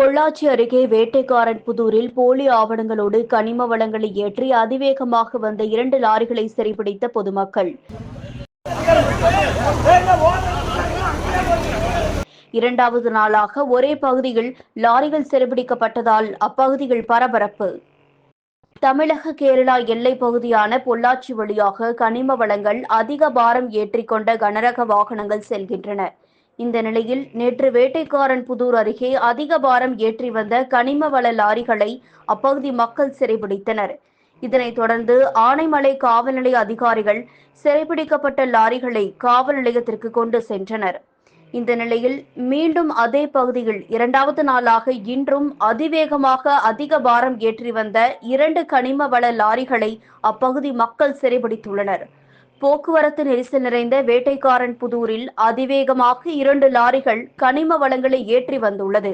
பொள்ளாச்சி அருகே வேட்டைக்காரன் புதூரில் போலி ஆவணங்களோடு கனிம வளங்களை ஏற்றி அதிவேகமாக வந்த இரண்டு லாரிகளை சிறைபிடித்த பொதுமக்கள். இரண்டாவது நாளாக ஒரே பகுதியில் லாரிகள் சிறைபிடிக்கப்பட்டதால் அப்பகுதிகள் பரபரப்பு. தமிழக கேரளா எல்லைப் பகுதியான பொள்ளாச்சி வழியாக கனிம வளங்கள் அதிக பாரம் ஏற்றிக்கொண்ட கனரக வாகனங்கள் செல்கின்றன. இந்த நிலையில் நேற்று வேட்டைக்காரன் புதூர் அருகே அதிக பாரம் ஏற்றி வந்த கனிம வள லாரிகளை அப்பகுதி மக்கள் சிறைபிடித்தனர். இதனைத் தொடர்ந்து ஆனைமலை காவல் நிலைய அதிகாரிகள் சிறைபிடிக்கப்பட்ட லாரிகளை காவல் நிலையத்திற்கு கொண்டு சென்றனர். இந்த நிலையில் மீண்டும் அதே பகுதியில் இரண்டாவது நாளாக இன்றும் அதிவேகமாக அதிக பாரம் ஏற்றி வந்த இரண்டு கனிம வள லாரிகளை அப்பகுதி மக்கள் சிறைபிடித்துள்ளனர். போக்குவரத்து நெரிசல் நிறைந்த வேட்டைக்காரன் புதூரில் அதிவேகமாக இரண்டு லாரிகள் கனிம வளங்களை ஏற்றி வந்துள்ளது.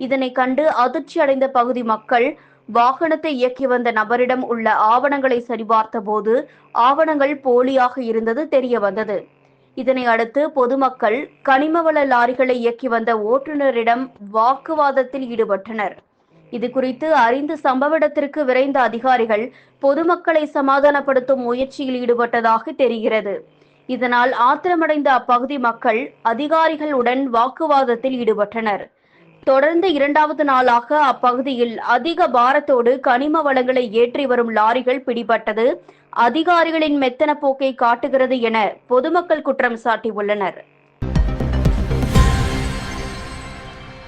இதனை கண்டு அதிர்ச்சி அடைந்த பகுதி மக்கள் வாகனத்தை இயக்கி வந்த நபரிடம் உள்ள ஆவணங்களை சரிபார்த்த போது ஆவணங்கள் போலியாக இருந்தது தெரிய வந்தது. இதனை அடுத்து பொதுமக்கள் கனிமவள லாரிகளை இயக்கி வந்த ஓட்டுநரிடம் வாக்குவாதத்தில் ஈடுபட்டனர். இது குறித்து அறிந்து சம்பவ இடத்திற்கு விரைந்த அதிகாரிகள் பொதுமக்களை சமாதானப்படுத்தும் முயற்சியில் ஈடுபட்டதாக தெரிகிறது. இதனால் ஆத்திரமடைந்த அப்பகுதி மக்கள் அதிகாரிகளுடன் வாக்குவாதத்தில் ஈடுபட்டனர். தொடர்ந்து இரண்டாவது நாளாக அப்பகுதியில் அதிக பாரத்தோடு கனிம வளங்களை ஏற்றி வரும் லாரிகள் பிடிபட்டது. அதிகாரிகளின் மெத்தன போக்கை காட்டுகிறது என பொதுமக்கள் குற்றம் சாட்டியுள்ளனர்.